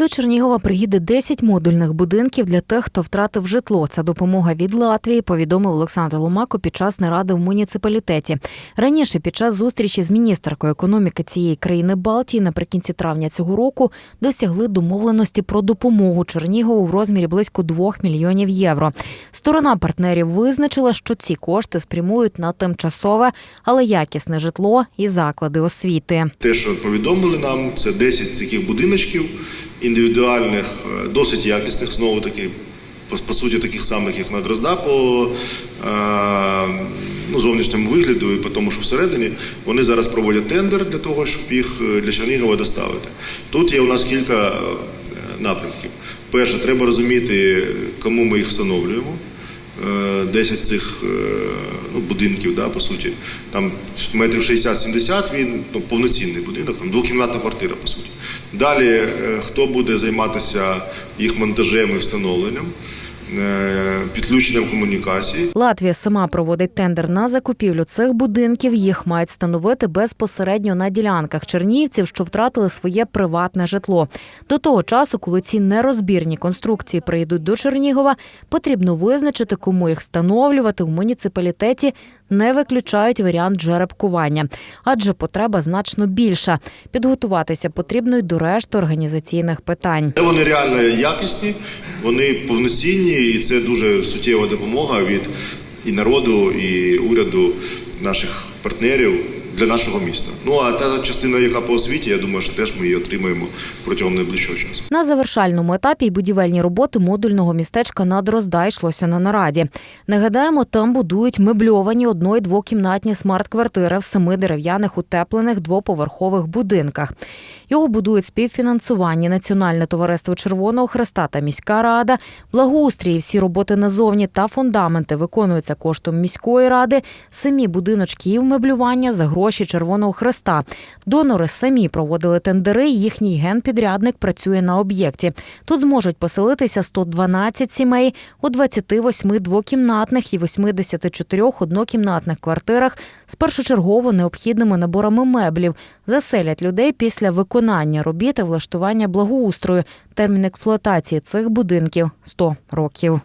До Чернігова приїде 10 модульних будинків для тих, хто втратив житло. Це допомога від Латвії, повідомив Олександр Ломако під час наради в муніципалітеті. Раніше, під час зустрічі з міністеркою економіки цієї країни Балтії, наприкінці травня цього року досягли домовленості про допомогу Чернігову в розмірі близько 2 мільйонів євро. Сторона партнерів визначила, що ці кошти спрямують на тимчасове, але якісне житло і заклади освіти. Те, що повідомили нам, це 10 таких будиночків індивідуальних, е, досить якісних, знову таки, по, по суті, таких самих, як на Дрозда, по е, ну, зовнішньому вигляду і по тому, що всередині, вони зараз проводять тендер для того, щоб їх е, для Чернігова доставити. Тут є у нас кілька напрямків. Перше, треба розуміти, кому ми їх встановлюємо. Е, 10 цих ну, будинків, да, по суті, там метрів 60-70, він ну, повноцінний будинок, там двокімнатна квартира, по суті. Далі, е, хто буде займатися їх монтажем і встановленням, підключенням комунікацій. Латвія сама проводить тендер на закупівлю цих будинків. Їх мають встановити безпосередньо на ділянках чернігівців, що втратили своє приватне житло. До того часу, коли ці нерозбірні конструкції прийдуть до Чернігова, потрібно визначити, кому їх встановлювати в муніципалітеті. Не виключають варіант жеребкування, адже потреба значно більша. Підготуватися потрібно й до решти організаційних питань. Вони реально якісні, вони повноцінні, і це дуже суттєва допомога від і народу, і уряду наших партнерів для нашого міста. Ну а та частина, яка по освіті, я думаю, що теж ми її отримаємо протягом найближчого часу. На завершальному етапі й будівельні роботи модульного містечка на Дрозда йшлося на нараді. Нагадаємо, там будують мебльовані одно- і двокімнатні смарт-квартири в семи дерев'яних утеплених двоповерхових будинках. Його будують співфінансування Національне товариство Червоного Хреста та міська рада. Благоустрій, всі роботи назовні та фундаменти виконуються коштом міської ради. Самі будиночки і вмеблювання за гроші Червоного Хреста. Донори самі проводили тендери. Їхній генпідрядник працює на об'єкті. Тут зможуть поселитися 112 сімей у 28 двокімнатних і 84 однокімнатних квартирах з першочергово необхідними наборами меблів. Заселять людей після виконання робіт і влаштування благоустрою. Термін експлуатації цих будинків 100 років.